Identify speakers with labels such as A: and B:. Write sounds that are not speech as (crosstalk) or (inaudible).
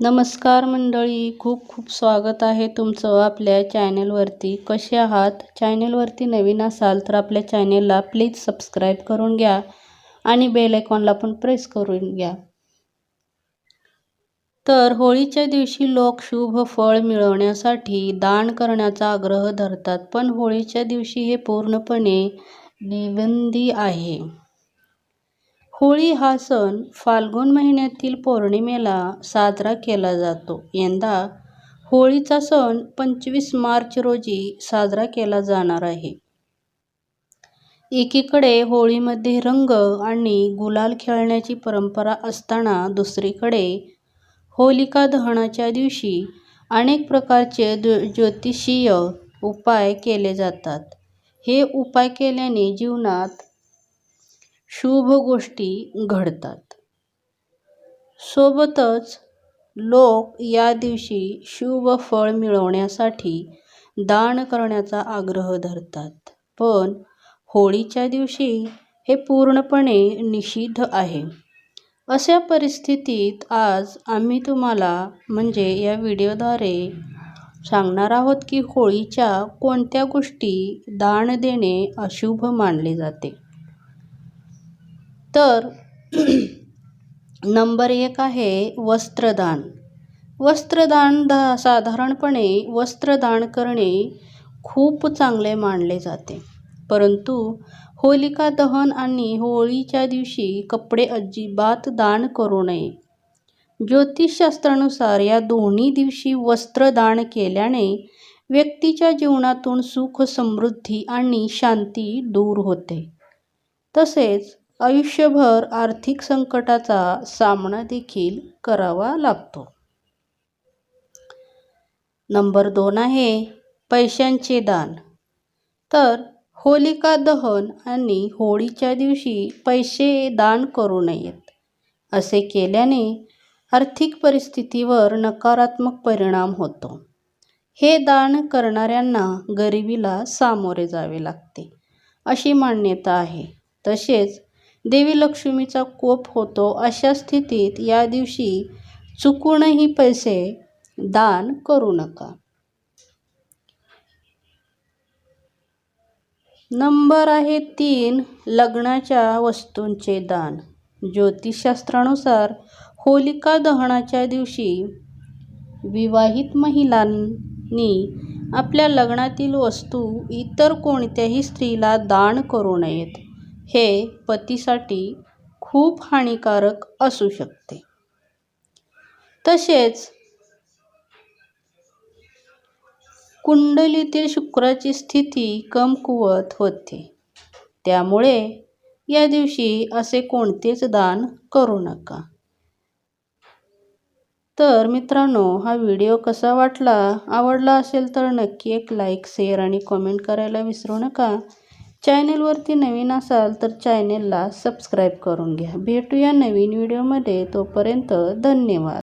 A: नमस्कार मंडळी खूप खूप स्वागत आहे तुमचं आपल्या चॅनलवरती. कसे आहात? चॅनलवरती नवीन असाल तर आपल्या चॅनेलला प्लीज सबस्क्राईब करून घ्या आणि बेल आयकॉनला पण प्रेस करून घ्या. तर होळीच्या दिवशी लोक शुभ फळ मिळवण्यासाठी दान करण्याचा आग्रह धरतात पण होळीच्या दिवशी हे पूर्णपणे निबंधी आहे. होळी हा सण फाल्गुन महिन्यातील पौर्णिमेला साजरा केला जातो. यंदा होळीचा सण पंचवीस मार्च रोजी साजरा केला जाणार आहे. एकीकडे होळीमध्ये रंग आणि गुलाल खेळण्याची परंपरा असताना दुसरीकडे होलिका दहनाच्या दिवशी अनेक प्रकारचे ज्योतिषीय उपाय केले जातात. हे उपाय केल्याने जीवनात शुभ गोष्टी घडतात. सोबतच लोक या दिवशी शुभ फळ मिळवण्यासाठी दान करण्याचा आग्रह धरतात. पण होळीच्या दिवशी हे पूर्णपणे निषिद्ध आहे. अशा परिस्थितीत आज आम्ही तुम्हाला म्हणजे या व्हिडिओद्वारे सांगणार आहोत की होळीच्या कोणत्या गोष्टी दान देणे अशुभ मानले जाते. तर (clears throat) नंबर एक आहे वस्त्रदान. वस्त्रदान दा साधारणपणे वस्त्रदान करणे खूप चांगले मानले जाते. परंतु होलिका दहन आणि होळीच्या दिवशी कपडे अजिबात दान करू नये. ज्योतिषशास्त्रानुसार या दोन्ही दिवशी वस्त्रदान केल्याने व्यक्तीच्या जीवनातून सुख समृद्धी आणि शांती दूर होते. तसेच आयुष्यभर आर्थिक संकटाचा सामना देखील करावा लागतो. नंबर दोन आहे पैशांचे दान. तर होलिका दहन आणि होळीच्या दिवशी पैसे दान करू नयेत असे केल्याने आर्थिक परिस्थितीवर नकारात्मक परिणाम होतो. हे दान करणाऱ्यांना गरिबीला सामोरे जावे लागते अशी मान्यता आहे. तसेच देवी लक्ष्मीचा कोप होतो अशा स्थितीत या दिवशी चुकूनही पैसे दान करू नका. नंबर आहे तीन लग्नाच्या वस्तूंचे दान. ज्योतिषशास्त्रानुसार होलिका दहनाच्या दिवशी विवाहित महिलांनी आपल्या लग्नातील वस्तू इतर कोणत्याही स्त्रीला दान करू नयेत. हे पतीसाठी खूप हानिकारक असू शकते. तसेच कुंडलीतील शुक्राची स्थिती कमकुवत होते. त्यामुळे या दिवशी असे कोणतेच दान करू नका. तर मित्रांनो हा व्हिडिओ कसा वाटला? आवडला असेल तर नक्की एक लाईक शेअर आणि कमेंट करायला विसरू नका. चॅनेलवरती नवीन असाल तर चॅनेलला सबस्क्राईब करून घ्या. भेटूया नवीन व्हिडिओमध्ये. तोपर्यंत धन्यवाद.